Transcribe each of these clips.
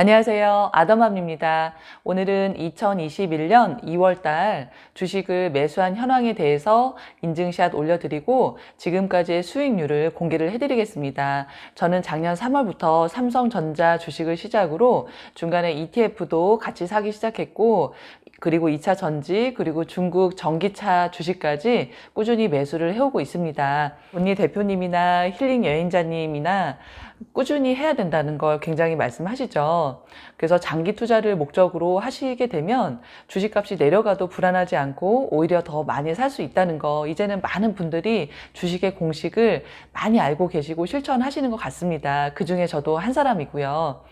안녕하세요. 아더맘입니다. 오늘은 2021년 2월달 주식을 매수한 현황에 대해서 인증샷 올려드리고 지금까지의 수익률을 공개를 해드리겠습니다. 저는 작년 3월부터 삼성전자 주식을 시작으로 중간에 ETF도 같이 사기 시작했고 그리고 2차 전지, 그리고 중국 전기차 주식까지 꾸준히 매수를 해오고 있습니다. 본리 대표님이나 힐링 여행자님이나 꾸준히 해야 된다는 걸 굉장히 말씀하시죠. 그래서 장기 투자를 목적으로 하시게 되면 주식값이 내려가도 불안하지 않고 오히려 더 많이 살 수 있다는 거 이제는 많은 분들이 주식의 공식을 많이 알고 계시고 실천하시는 것 같습니다. 그 중에 저도 한 사람이고요.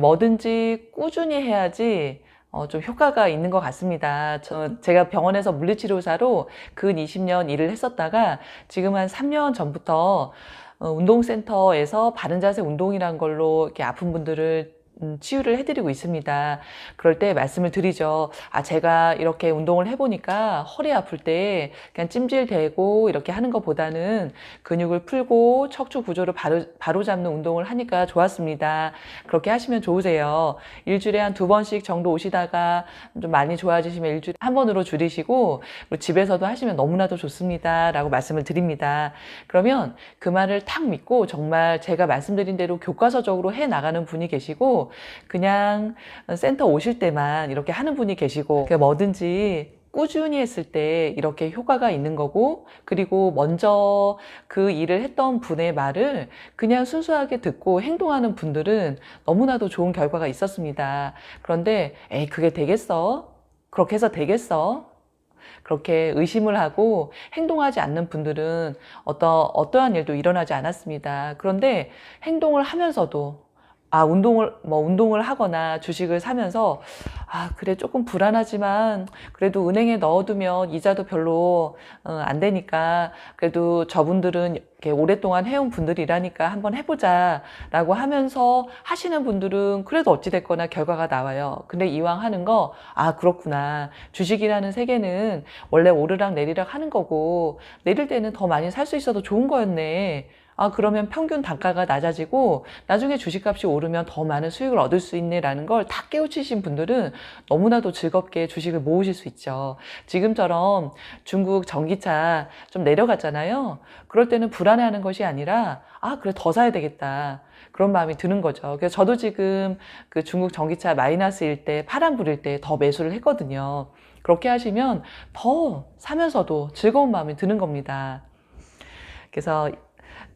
뭐든지 꾸준히 해야지 어, 좀 효과가 있는 것 같습니다. 저, 제가 병원에서 물리치료사로 근 20년 일을 했었다가 지금 한 3년 전부터 어, 운동센터에서 바른 자세 운동이란 걸로 이렇게 아픈 분들을 음, 치유를 해드리고 있습니다. 그럴 때 말씀을 드리죠. 아, 제가 이렇게 운동을 해보니까 허리 아플 때 그냥 찜질대고 이렇게 하는 것보다는 근육을 풀고 척추 구조를 바로, 바로 잡는 운동을 하니까 좋았습니다. 그렇게 하시면 좋으세요. 일주일에 한 두 번씩 정도 오시다가 좀 많이 좋아지시면 일주일에 한 번으로 줄이시고 그리고 집에서도 하시면 너무나도 좋습니다. 라고 말씀을 드립니다. 그러면 그 말을 탁 믿고 정말 제가 말씀드린 대로 교과서적으로 해 나가는 분이 계시고 그냥 센터 오실 때만 이렇게 하는 분이 계시고 뭐든지 꾸준히 했을 때 이렇게 효과가 있는 거고 그리고 먼저 그 일을 했던 분의 말을 그냥 순수하게 듣고 행동하는 분들은 너무나도 좋은 결과가 있었습니다. 그런데 에이 그게 되겠어? 그렇게 해서 되겠어? 그렇게 의심을 하고 행동하지 않는 분들은 어떠, 어떠한 일도 일어나지 않았습니다. 그런데 행동을 하면서도 아, 운동을, 뭐, 운동을 하거나 주식을 사면서, 아, 그래, 조금 불안하지만, 그래도 은행에 넣어두면 이자도 별로, 어, 안 되니까, 그래도 저분들은 이렇게 오랫동안 해온 분들이라니까 한번 해보자, 라고 하면서 하시는 분들은 그래도 어찌 됐거나 결과가 나와요. 근데 이왕 하는 거, 아, 그렇구나. 주식이라는 세계는 원래 오르락 내리락 하는 거고, 내릴 때는 더 많이 살 수 있어도 좋은 거였네. 아, 그러면 평균 단가가 낮아지고 나중에 주식값이 오르면 더 많은 수익을 얻을 수 있네라는 걸 다 깨우치신 분들은 너무나도 즐겁게 주식을 모으실 수 있죠. 지금처럼 중국 전기차 좀 내려갔잖아요. 그럴 때는 불안해하는 것이 아니라 아, 그래 더 사야 되겠다. 그런 마음이 드는 거죠. 그래서 저도 지금 그 중국 전기차 마이너스일 때 파란 불일 때 더 매수를 했거든요. 그렇게 하시면 더 사면서도 즐거운 마음이 드는 겁니다. 그래서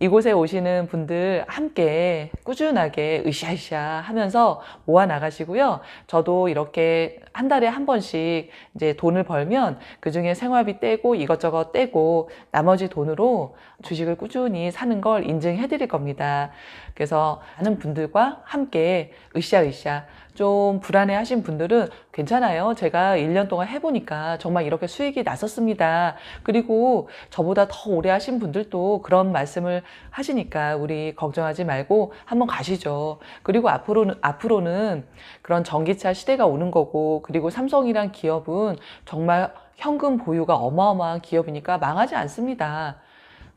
이곳에 오시는 분들 함께 꾸준하게 으쌰으쌰 하면서 모아 나가시고요. 저도 이렇게 한 달에 한 번씩 이제 돈을 벌면 그 중에 생활비 떼고 이것저것 떼고 나머지 돈으로 주식을 꾸준히 사는 걸 인증해 드릴 겁니다. 그래서 많은 분들과 함께 으쌰으쌰 좀 불안해 하신 분들은 괜찮아요. 제가 1년 동안 해보니까 정말 이렇게 수익이 났었습니다. 그리고 저보다 더 오래 하신 분들도 그런 말씀을 하시니까 우리 걱정하지 말고 한번 가시죠. 그리고 앞으로는, 앞으로는 그런 전기차 시대가 오는 거고, 그리고 삼성이란 기업은 정말 현금 보유가 어마어마한 기업이니까 망하지 않습니다.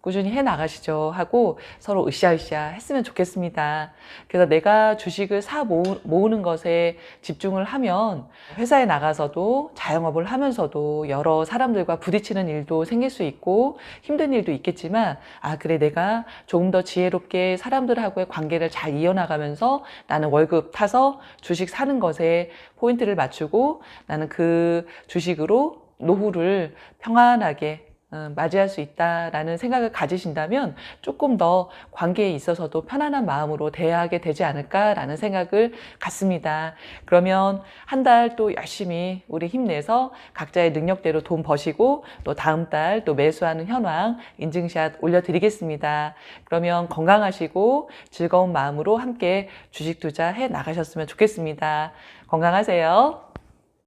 꾸준히 해 나가시죠 하고 서로 으쌰으쌰 했으면 좋겠습니다. 그래서 내가 주식을 사 모으는 것에 집중을 하면 회사에 나가서도 자영업을 하면서도 여러 사람들과 부딪히는 일도 생길 수 있고 힘든 일도 있겠지만 아 그래 내가 조금 더 지혜롭게 사람들하고의 관계를 잘 이어나가면서 나는 월급 타서 주식 사는 것에 포인트를 맞추고 나는 그 주식으로 노후를 평안하게 어, 맞이할 수 있다라는 생각을 가지신다면 조금 더 관계에 있어서도 편안한 마음으로 대하게 되지 않을까라는 생각을 갖습니다. 그러면 한 달 또 열심히 우리 힘내서 각자의 능력대로 돈 버시고 또 다음 달 또 매수하는 현황 인증샷 올려드리겠습니다. 그러면 건강하시고 즐거운 마음으로 함께 주식 투자 해 나가셨으면 좋겠습니다. 건강하세요.